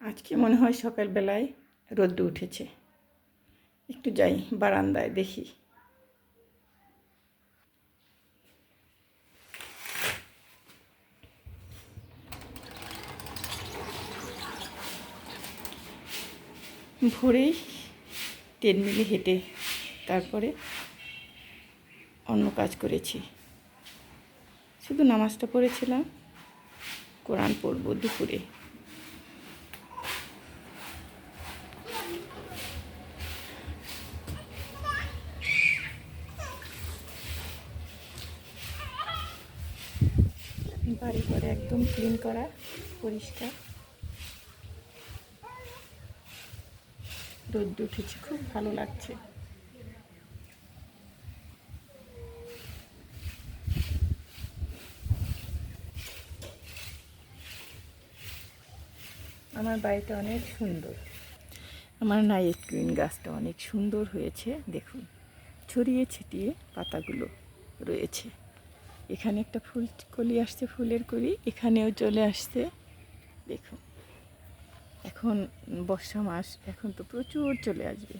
আজকে মনে হয় সকালবেলায় রোদ্র উঠেছে। একটু যাই বারান্দায় দেখি। ভোরেই ট্রেডমিলে হেঁটে তারপরে অন্য কাজ করেছি। শুধু নামাজটা পড়েছিলাম, কোরআন পড়ব দুপুরে। বাড়ি করে একদম ক্লিন করা, পরিষ্কার। রোদ উঠেছে, খুব ভালো লাগছে। আমার বাড়িটা অনেক সুন্দর। আমার নাইট কুইন গাছটা অনেক সুন্দর হয়েছে, দেখুন। ছড়িয়ে ছিটিয়ে পাতাগুলো রয়েছে। এখানে একটা ফুল কলি আসছে, ফুলের কলি। এখানেও চলে আসছে। দেখুন। এখন বর্ষা মাস, এখন তো প্রচুর চলে আসবে।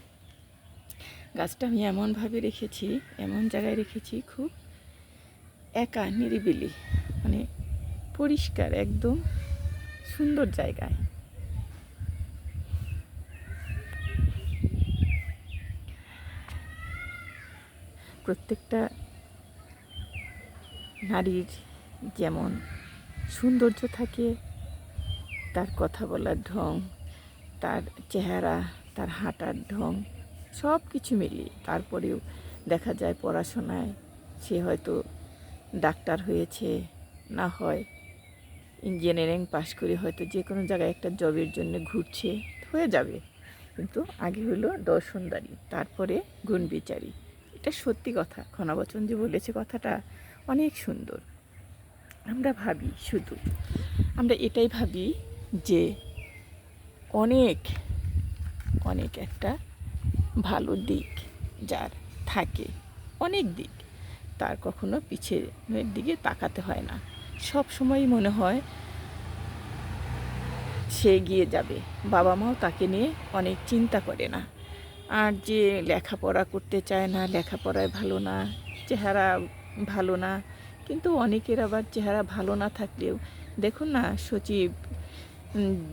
গাছটা আমি এমনভাবে রেখেছি, এমন জায়গায় রেখেছি, খুব একা, নিরিবিলি মানে পরিষ্কার, একদম সুন্দর জায়গায়। প্রত্যেকটা নারীর যেমন সৌন্দর্য থাকে, তার কথা বলার ঢং, তার চেহারা, তার হাঁটার ঢং সব কিছু মিলিয়ে। তারপরেও দেখা যায় পড়াশোনায় সে হয়তো ডাক্তার হয়েছে, না হয় ইঞ্জিনিয়ারিং পাশ করে হয়তো যে কোনো জায়গায় একটা জবের জন্য ঘুরছে, হয়ে যাবে। কিন্তু আগে হলো দর্শনদারি, তারপরে গুণবিচারী। এটা সত্যি কথা। খনাবচন যে বলেছে কথাটা অনেক সুন্দর। আমরা ভাবি শুধু, আমরা এটাই ভাবি যে অনেক অনেক একটা ভালো দিক যার থাকে, অনেক দিক। তার কখনো পিছের দিকে তাকাতে হয় না। সব সময় মনে হয় সে এগিয়ে যাবে। বাবা মাও তাকে নিয়ে অনেক চিন্তা করে না। আর যে লেখাপড়া করতে চায় না, লেখাপড়ায় ভালো না, চেহারা ভালো না। কিন্তু অনেকের আবার চেহারা ভালো না থাকলেও, দেখুন না, সচিব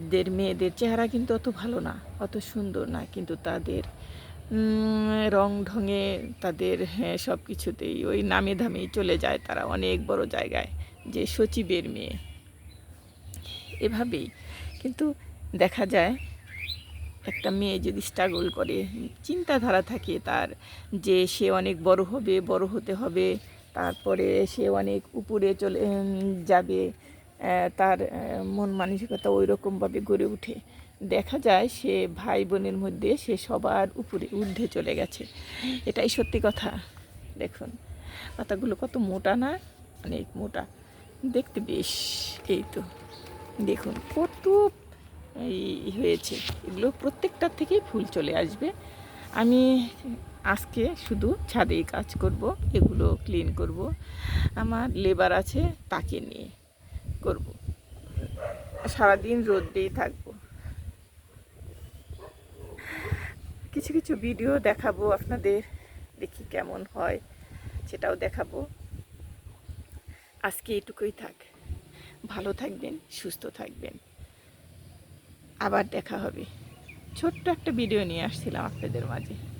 দের মেয়েদের চেহারা কিন্তু অত ভালো না, অত সুন্দর না কিন্তু তাদের রং ঢঙে তাদের হ্যাঁ সব কিছুতেই ওই নামে ধামেই চলে যায় তারা অনেক বড় জায়গায়, যে সচিবের মেয়ে। এভাবেই। কিন্তু দেখা যায়, একটা মেয়ে যদি স্ট্রাগল করে, চিন্তাধারা থাকে তার, যে সে অনেক বড় হবে, বড় হতে হবে তারপরে সে অনেক উপরে চলে যাবে তার মন মানসিকতা ওই রকমভাবে গড়ে উঠে দেখা যায় সে ভাই বোনের মধ্যে সে সবার উপরে ঊর্ধ্বে চলে গেছে। এটাই সত্যি কথা। দেখুন, পাতাগুলো কত মোটা না? অনেক মোটা। দেখতে বেশ, এই তো। দেখুন, কত এই হয়েছে। এগুলো প্রত্যেকটার থেকেই ফুল চলে আসবে। আমি আজকে শুধু ছাদেই কাজ করব, এগুলো ক্লিন করব। আমার লেবার আছে তাকে নিয়ে করব। সারাদিন রোদ্রেই থাকব। কিছু কিছু ভিডিও দেখাবো আপনাদের, দেখি কেমন হয়, সেটাও দেখাবো। আজকে এটুকুই থাক। ভালো থাকবেন, সুস্থ থাকবেন। আবার দেখা হবে। ছোট্ট একটা ভিডিও নিয়ে আসছিলাম আপনাদের মাঝে।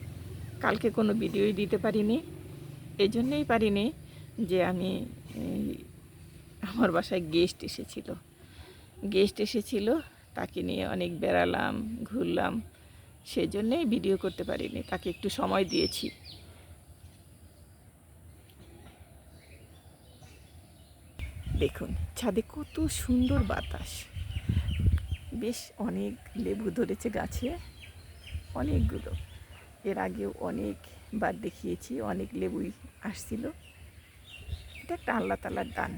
কালকে কোনো ভিডিওই দিতে পারিনি। এই জন্যেই পারিনি যে আমি আমার বাসায় গেস্ট এসেছিল। গেস্ট এসেছিল, তাকে নিয়ে অনেক বেড়ালাম, ঘুরলাম। সেজন্যেই ভিডিও করতে পারিনি, তাকে একটু সময় দিয়েছি। দেখুন, ছাদে কত সুন্দর বাতাস। বেশ অনেক লেবু ধরেছে গাছে, অনেকগুলো। এর আগেও অনেকবার দেখিয়েছি অনেক লেবুই আসছিল। এটা একটা আল্লাহ তালার দান।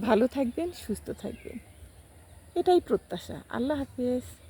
ভালো থাকবেন সুস্থ থাকবেন। এটাই প্রত্যাশা। আল্লাহ হাফেজ।